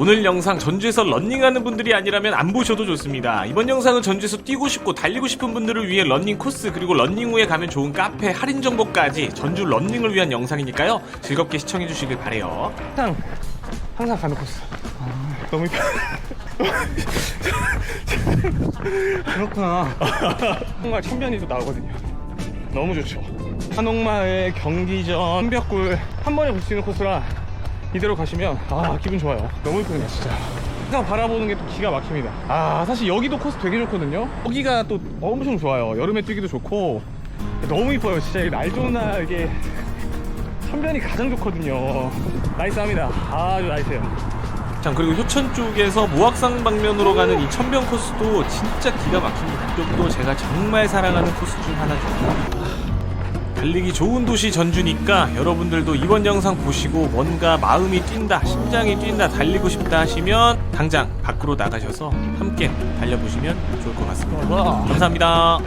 오늘 영상 전주에서 런닝하는 분들이 아니라면 안 보셔도 좋습니다. 이번 영상은 전주에서 뛰고 싶고 달리고 싶은 분들을 위해 런닝 코스 그리고 런닝 후에 가면 좋은 카페 할인 정보까지 전주 런닝을 위한 영상이니까요. 즐겁게 시청해 주시길 바래요. 항상 항상 가는 코스. 너무 이뻐. 그렇구나. 정말 천변이도 나오거든요. 너무 좋죠. 한옥마을, 경기전, 한벽굴 한 번에 볼 수 있는 코스라 이대로 가시면 아 기분 좋아요. 너무 이쁘네요 진짜. 항상 바라보는 게 또 기가 막힙니다. 아 사실 여기도 코스 되게 좋거든요. 여기가 또 엄청 좋아요. 여름에 뛰기도 좋고 너무 이뻐요. 진짜 이날 좋은 날 이게 천변이 가장 좋거든요. 나이스합니다. 아주 나이스해요. 자 그리고 효천 쪽에서 모악산 방면으로 가는 이 천변 코스도 진짜 기가 막힙니다. 이쪽도 제가 정말 사랑하는 코스 중 하나죠. 달리기 좋은 도시 전주니까 여러분들도 이번 영상 보시고 뭔가 마음이 뛴다, 심장이 뛴다, 달리고 싶다 하시면 당장 밖으로 나가셔서 함께 달려보시면 좋을 것 같습니다. 감사합니다.